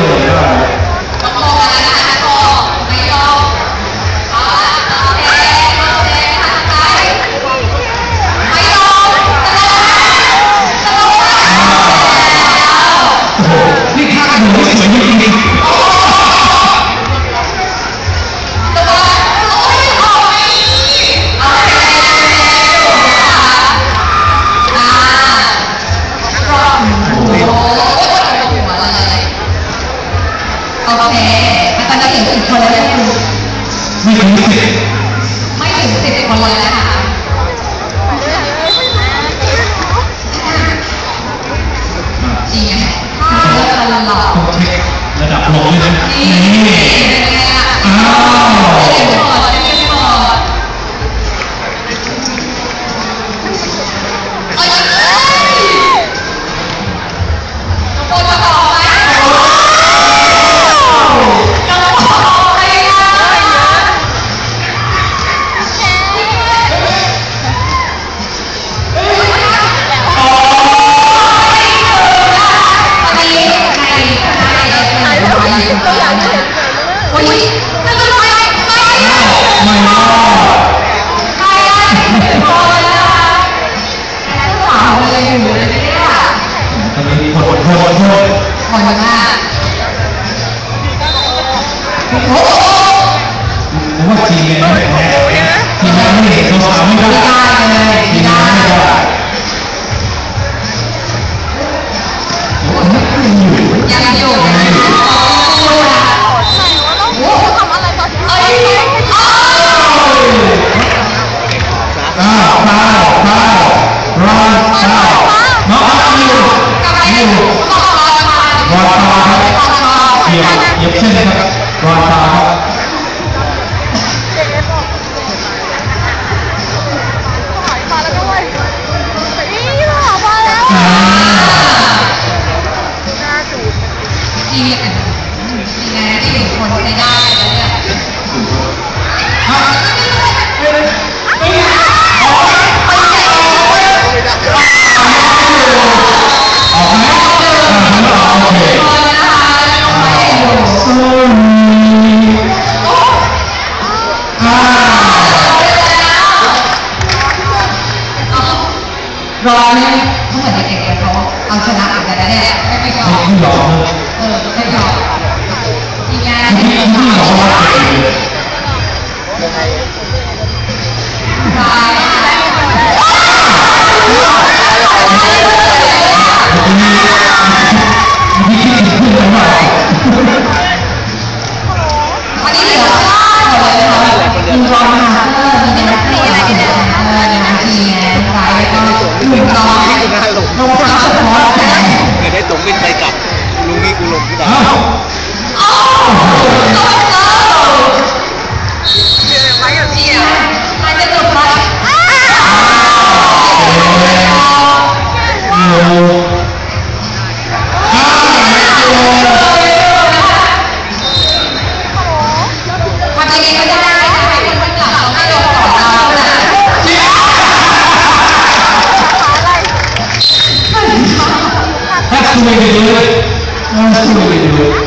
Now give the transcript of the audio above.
เค โอเคอาจารย์จะถึงสิบคนแล้วเนี่ยๆไม่ถึงสิบไม่ถึงสิบคนเลยนะคะจริงไงถ้าเลือกกันหลอกต้องเช็คระดับลงด้วยนะ ว่าทีมเนี่ยไม่แพ้ทีมงานไม่เห็นเขาสามไม่ได้ไม่ได้เลยทีไม่ได้งานไม่ได้โอ้โหยังอยู่ยังอยู่นะคะสู้นะโอ้โหทำอะไรตอนเอ้ยอ้า ทีมทีมงานที่หนึ่งคนใช้ได้เลยเนี่ยอะเโอ้ห้าโลทำยังไง